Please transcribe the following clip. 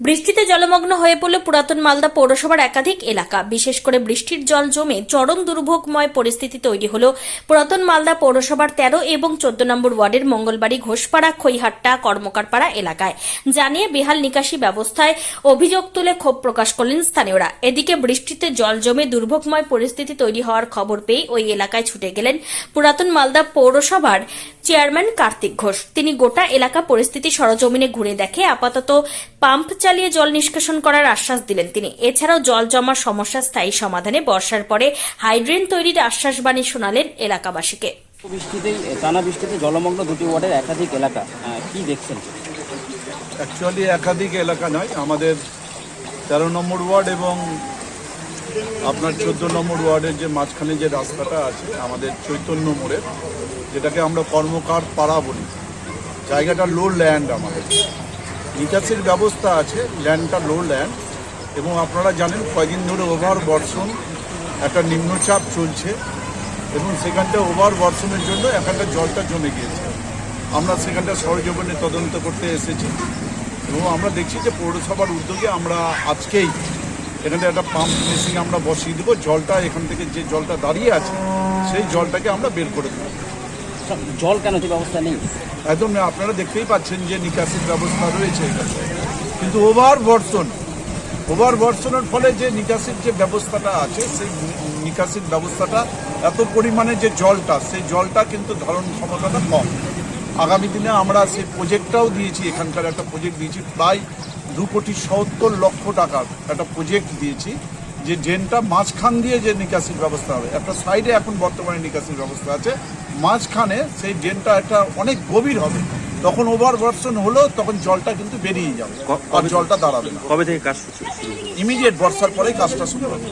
বৃষ্টিতে জলমগ্ন হয়ে পড়ল পুরাতন মালদা পৌরসভার একাধিক এলাকা। বিশেষ করে বৃষ্টির জল জমে চরম দুর্ভোগময় পরিস্থিতি তৈরি হল পুরাতন মালদা পৌরসভার তেরো এবং চোদ্দ নম্বর ওয়ার্ডের মঙ্গলবাড়ি, ঘোষপাড়া, খৈহাট্টা, কর্মকারপাড়া এলাকায়। জানিয়ে বেহাল নিকাশি ব্যবস্থায় অভিযোগ তুলে ক্ষোভ প্রকাশ করলেন স্থানীয়রা। এদিকে বৃষ্টিতে জল জমে দুর্ভোগময় পরিস্থিতি তৈরি হওয়ার খবর পেয়ে ওই এলাকায় ছুটে গেলেন পুরাতন মালদা পৌরসভার চেয়ারম্যান কার্তিক ঘোষ। তিনি গোটা এলাকা পরিস্থিতি সরজমিনে ঘুরে দেখে আপাতত পাম্প চালিয়ে জল নিষ্কাশন করার আশ্বাস দিলেন তিনি। এছাড়াও জল জমার সমস্যা স্থায়ী সমাধানে বর্ষার পরে হাইড্রেন তৈরির আশ্বাসবাণী শোনালেন এলাকাবাসীকে। বৃষ্টিতেই টানা বৃষ্টিতে জলমগ্ন দুটি ওয়ার্ডের একাধিক এলাকা কি দেখছেন? অ্যাকচুয়ালি একাধিক এলাকা নয় আমাদের তেরো নম্বর ওয়ার্ড এবং আপনার চোদ্দ নম্বর ওয়ার্ডের যে মাঝখানে যে রাস্তাটা আছে আমাদের চৈতন্য মোড়ের যেটাকে আমরা কর্মকার পাড়া বলি। জায়গাটা লো ল্যান্ড আমাদের। নিকাশির ব্যবস্থা আছে ল্যান্ডটা লো ল্যান্ড এবং আপনারা জানেন কয়েকদিন ধরে ওভার বর্ষণ, একটা নিম্নচাপ চলছে, এবং সেখানটা ওভার বর্ষণের জন্য এখানটা জলটা জমে গিয়েছে। আমরা সেখানটা সরজমিনে তদন্ত করতে এসেছি, এবং আমরা দেখছি যে পৌরসভার উদ্যোগে আমরা আজকেই এখানে একটা পাম্প মেশিন আমরা বসিয়ে দেবো, জলটা এখান থেকে যে জলটা দাঁড়িয়ে আছে, সেই জলটাকে আমরা বের করে দেবো। জল কেন যে ব্যবস্থা নেই? একদম আপনারা দেখতেই পাচ্ছেন যে নিকাশির ব্যবস্থা রয়েছে এখানে। কিন্তু ওভার বর্ষণ, ওভার বর্ষণের ফলে যে নিকাশির যে ব্যবস্থাটা আছে, সেই নিকাশির ব্যবস্থাটা এত পরিমাণে যে জলটা, সেই জলটা কিন্তু ধারণ ক্ষমতাটা কম। আগামী দিনে আমরা সেই প্রজেক্টটাও দিয়েছি, এখানকার একটা প্রজেক্ট দিয়েছি, প্রায় দু কোটি সত্তর লক্ষ টাকার একটা প্রজেক্ট দিয়েছি। যে ড্রেনটা মাঝখান দিয়ে যে নিকাশির ব্যবস্থা হবে একটা সাইডে এখন বর্তমানে নিকাশির ব্যবস্থা আছে মাঝখানে সেই ড্রেনটা একটা অনেক গভীর হবে। তখন ওভার বর্ষণ হলো তখন জলটা কিন্তু বেরিয়ে যাবে আর জলটা দাঁড়াবে না। কবে থেকে কাজ শুরু ইমিডিয়েট বর্ষার পরেই কাজটা শুরু হবে।